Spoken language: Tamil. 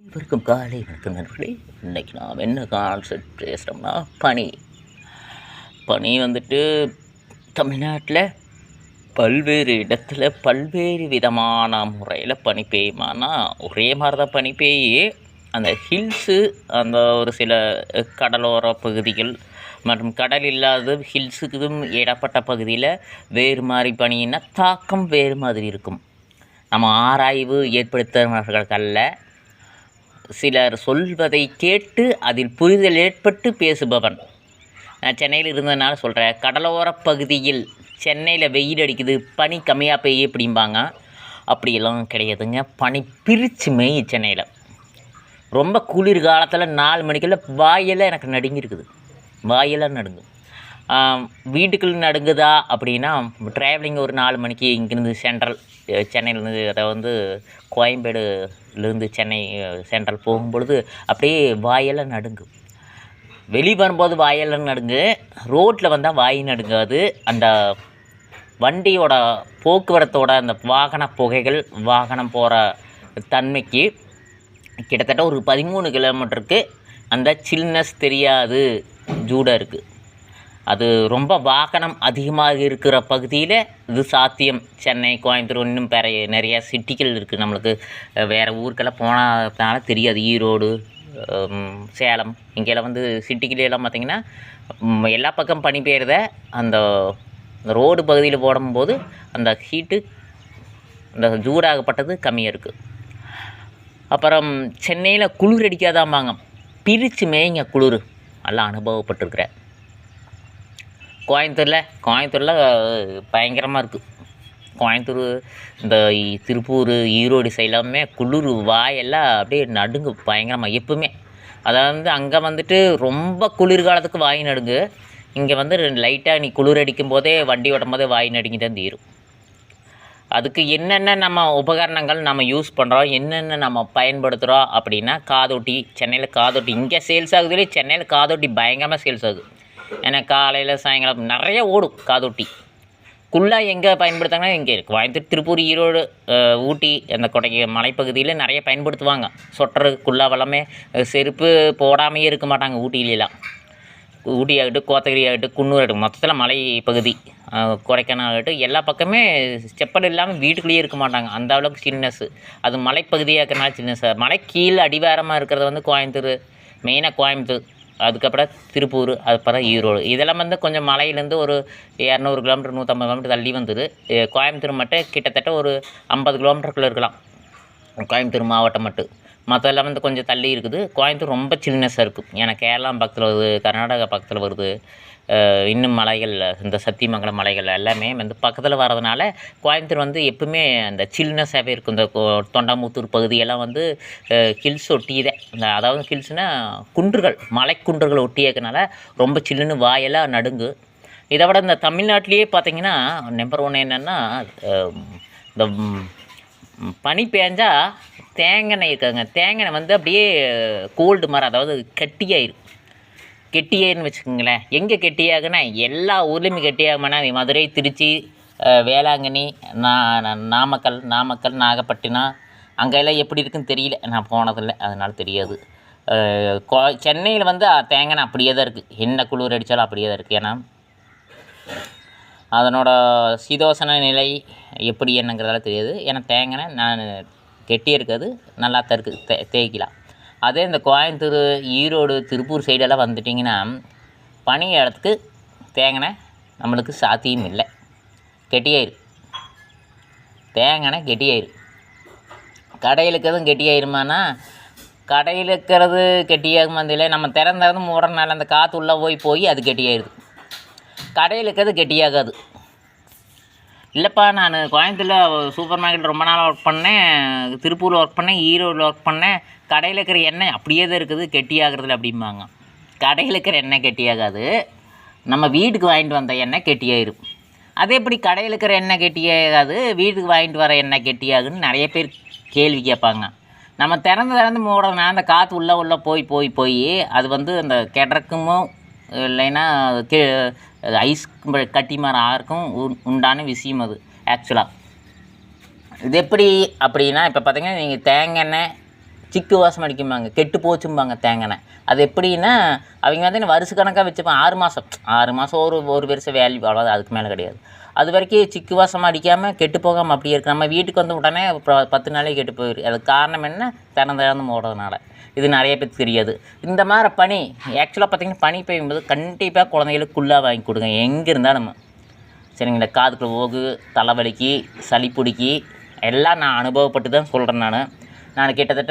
அனைவருக்கும் காலை வணக்கம் நண்பர்களே. இன்றைக்கி நாம் என்ன கான்செப்ட் பேசுகிறோம்னா பனி. பனி வந்துட்டு தமிழ்நாட்டில் பல்வேறு இடத்துல பல்வேறு விதமான முறையில் பனி பெய்யுமானா ஒரே மாதிரி தான் பனி பெய்யு அந்த ஹில்ஸு அந்த ஒரு சில கடலோர பகுதிகள் மற்றும் கடல் இல்லாத ஹில்ஸுக்கும் இடப்பட்ட பகுதியில் வேறு மாதிரி பனின்னா தாக்கம் வேறு மாதிரி இருக்கும். நம்ம ஆராய்வு ஏற்படுத்துகிறவர்களல்ல சிலர் சொல்வதை கேட்டு அதில் புரிதல் ஏற்பட்டு பேசுபவன். நான் சென்னையில் இருந்ததுனால சொல்கிறேன் கடலோரப் பகுதியில் சென்னையில் வெயில் அடிக்குது பனி கம்மியாக பெய்ய அப்படிம்பாங்க. அப்படியெல்லாம் கிடையாதுங்க. பனி பிரித்து மேய் சென்னையில். ரொம்ப குளிர் காலத்தில் நாலு மணிக்கெல்லாம் வாயெல்லாம் எனக்கு நடுங்கிருக்குது. வாயெல்லாம் நடுங்கும். வீட்டுக்குள்ள நடுங்குதா அப்படின்னா ட்ராவலிங் ஒரு நாலு மணிக்கு இங்கேருந்து சென்ட்ரல் சென்னையிலேருந்து அதாவது வந்து கோயம்பேடுலேருந்து சென்னை சென்ட்ரல் போகும்பொழுது அப்படியே வாயெல்லாம் நடுங்கும் வெளியே வரும்போது வாயெல்லாம் நடுங்கு. ரோட்டில் வந்தால் வாய் நடுங்காது. அந்த வண்டியோட போக்குவரத்தோட அந்த வாகன புகைகள் வாகனம் போகிற தன்மைக்கு கிட்டத்தட்ட ஒரு பதிமூணு கிலோமீட்டருக்கு அந்த சில்னஸ் தெரியாது. ஜூடாக இருக்குது அது ரொம்ப வாகனம் அதிகமாக இருக்கிற பகுதியில் இது சாத்தியம். சென்னை கோயம்புத்தூர் இன்னும் பெற நிறைய சிட்டிகள் இருக்குது நம்மளுக்கு வேறு ஊருக்கெல்லாம் போனதுனால தெரியாது. ஈரோடு சேலம் இங்கெல்லாம் வந்து சிட்டிக்குள்ளெல்லாம் பார்த்திங்கன்னா எல்லா பக்கம் பனி பெய்கிறத அந்த அந்த ரோடு பகுதியில் போடும்போது அந்த ஹீட்டு அந்த ஜூடாகப்பட்டது கம்மியாக இருக்குது அப்புறம் சென்னையில் குளிர் அடிக்காதாம்பாங்க. பிரித்து மேய்ங்க குளிர். நல்லா அனுபவப்பட்டிருக்கிறேன். கோயம்புத்தூரில் கோயம்புத்தூரில் பயங்கரமாக இருக்குது கோயம்புத்தூர் இந்த திருப்பூர் ஈரோடு சைடெல்லாமே குளிர் வாயெல்லாம் அப்படியே நடுங்கு பயங்கரமாக எப்பவுமே. அதாவது அங்கே வந்துட்டு ரொம்ப குளிர்காலத்துக்கு வாய் நடுங்கு. இங்கே வந்து லைட்டாக நீ குளிர் அடிக்கும் போதே வண்டி ஓட்டும் போதே வாய் நடுங்கி தான் தீரும். அதுக்கு என்னென்ன நம்ம உபகரணங்கள் நம்ம யூஸ் பண்ணுறோம் என்னென்ன நம்ம பயன்படுத்துகிறோம் அப்படின்னா காதொட்டி சென்னையில் காதொட்டி இங்கே சேல்ஸ் ஆகுதுலேயே சென்னையில் காதொட்டி பயங்கரமாக சேல்ஸ் ஆகுது. ஏன்னா காலையில் சாயங்காலம் நிறைய ஓடும் காதொட்டி. குள்ளாக எங்கே பயன்படுத்தாங்கன்னா இங்கே இருக்குது கோயம்புத்தூர் திருப்பூர் ஈரோடு ஊட்டி அந்த கொடை மலைப்பகுதியில் நிறைய பயன்படுத்துவாங்க. சொட்டரு குள்ளா வளமே செருப்பு போடாமையே இருக்க மாட்டாங்க ஊட்டியிலலாம். ஊட்டி ஆகட்டும் கோத்தகிரி ஆகட்டும் குன்னூர் ஆகட்டும் மொத்தத்தில் மலை பகுதி கொடைக்கானல் ஆகட்டும் எல்லா பக்கமே செப்பல் இல்லாமல் வீட்டுக்குள்ளேயே இருக்க மாட்டாங்க. அந்த அளவுக்கு சின்னஸ் அது மலைப்பகுதியாக இருக்கிறனால சின்னஸ் மலை கீழே அடிவாரமாக இருக்கிறது வந்து கோயம்புத்தூர் மெயினாக கோயம்புத்தூர். அதுக்கப்புறம் திருப்பூர் அதுக்கப்புறம் ஈரோடு. இதெல்லாம் வந்து கொஞ்சம் மலையிலேருந்து ஒரு இரநூறு கிலோமீட்டர் நூற்றம்பது கிலோமீட்டர் தள்ளி வந்தது. கோயம்புத்தூர் மட்டும் கிட்டத்தட்ட ஒரு ஐம்பது கிலோமீட்டருக்குள்ளே இருக்கலாம். கோயம்புத்தூர் மாவட்டம் மட்டும். மற்றெல்லாம் வந்து கொஞ்சம் தள்ளி இருக்குது. கோயம்புத்தூர் ரொம்ப சில்னஸாக இருக்குது ஏன்னா கேரளா பக்கத்தில் வருது கர்நாடகா பக்கத்தில் வருது. இன்னும் மலைகள் இந்த சத்தியமங்கலம் மலைகள் எல்லாமே வந்து பக்கத்தில் வரதுனால கோயம்புத்தூர் வந்து எப்பவுமே அந்த சில்னஸாகவே இருக்கும் இந்த தொண்டாமுத்தூர் பகுதியெல்லாம் வந்து ஹில்ஸ் ஒட்டியதே. இந்த அதாவது ஹில்ஸ்னால் குன்றுகள் மலைக்குன்றுகள் ஒட்டியதுனால ரொம்ப சில்லுன்னு வாயெல்லாம் நடுங்கு. இதை விட இந்த தமிழ்நாட்டிலேயே பார்த்தீங்கன்னா நம்பர் ஒன் என்னென்னா இந்த பனி பேஞ்சால் தேங்காய் இருக்காங்க. தேங்காய் வந்து அப்படியே கோல்டு மாதிரி அதாவது கட்டியாயிரும். கெட்டியாயின்னு வச்சுக்கோங்களேன். எங்கே கெட்டியாகுன்னா எல்லா ஊர்லேயுமே கெட்டியாகுமானா மதுரை திருச்சி வேளாங்கண்ணி நா நாமக்கல் நாமக்கல் நாகப்பட்டினம் அங்கெல்லாம் எப்படி இருக்குன்னு தெரியல. நான் போனதில்லை அதனால் தெரியாது. கோ- சென்னையில் வந்து தேங்காய் அப்படியே தான் இருக்குது என்ன குளிர் அடித்தாலும் அப்படியே தான் இருக்குது ஏன்னா அதனோட சீதோசன நிலை எப்படி என்னங்கிறதெல்லாம் தெரியாது. ஏன்னா தேங்காய் நான் கெட்டியாக இருக்காது நல்லா தான் இருக்குது தே தேய்க்கலாம். அதே இந்த கோயம்புத்தூர் ஈரோடு திருப்பூர் சைடெல்லாம் வந்துட்டிங்கன்னா பனி இடத்துக்கு தேங்கினை நம்மளுக்கு சாத்தியம் இல்லை. கெட்டியாயிரு. தேங்கினை கெட்டியாயிரு. கடையில் இருக்கிறதும் கெட்டியாயிருமானா? கடையில் இருக்கிறது கெட்டியாகும் வந்தில்லை நம்ம திறந்தது மூடுறனால அந்த காற்று உள்ளே போய் போய் அது கெட்டியாயிருது கடையில் இருக்கிறது கெட்டியாகாது. இல்லைப்பா நான் கோயம்புத்தூரில் சூப்பர் மார்க்கெட் ரொம்ப நாள் ஒர்க் பண்ணேன். திருப்பூரில் ஒர்க் பண்ணேன் ஈரோடில் ஒர்க் பண்ணேன். கடையில் இருக்கிற எண்ணெய் அப்படியே தான் இருக்குது கெட்டியாகிறதுல அப்படிம்பாங்க. கடையில் இருக்கிற எண்ணெய் கெட்டியாகாது. நம்ம வீட்டுக்கு வாங்கிட்டு வந்த எண்ணெய் கெட்டியாயிரும். அதே எப்படி கடையில் இருக்கிற எண்ணெய் கெட்டியாகாது வீட்டுக்கு வாங்கிட்டு வர எண்ணெய் கெட்டியாகுன்னு நிறைய பேர் கேள்வி கேட்பாங்க. நம்ம திறந்து திறந்து மூடுறதுனால அந்த காற்று உள்ளே உள்ளே போய் போய் போய் அது வந்து அந்த கிடக்குமோ இல்லைன்னா கே ஐஸ் கட்டி மாற ஆருக்கும் உண்- உண்டான விஷயம் அது ஆக்சுவலாக இது எப்படி அப்படின்னா இப்போ பார்த்தீங்கன்னா நீங்கள் தேங்காய் எண்ணெய் சிக்கு வாசம் அடிக்கும்பாங்க கெட்டு போச்சும்பாங்க தேங்காய் அது எப்படின்னா அவங்க வந்து வருஷ கணக்காக வச்சுப்பாங்க ஆறு மாதம் ஆறு மாதம் ஒரு ஒரு வருஷம் வேல்யூ அவ்வளோதான் அதுக்கு மேலே கிடையாது. அது வரைக்கும் சிக்கு வாசம் அடிக்காமல் கெட்டு போகாமல் அப்படியே இருக்குது நம்ம வீட்டுக்கு வந்து உடனே பத்து நாளே கெட்டு போயிடும் அதுக்கு காரணம் என்ன? திறந்து திறந்து மூடுறதுனால. இது நிறைய பேருக்கு தெரியாது. இந்த மாதிரி பனி ஆக்சுவலாக பார்த்திங்கன்னா பனி பெய்யும்போது கண்டிப்பாக குழந்தைகளுக்கு குள்ளா வாங்கி கொடுங்க. எங்கே இருந்தாலும் சரிங்களா? காதுக்குள்ள ஓகு தலைவலிக்கு சளி பிடிக்கி எல்லாம் நான் அனுபவப்பட்டு தான் சொல்கிறேன் நான். நான் கிட்டத்தட்ட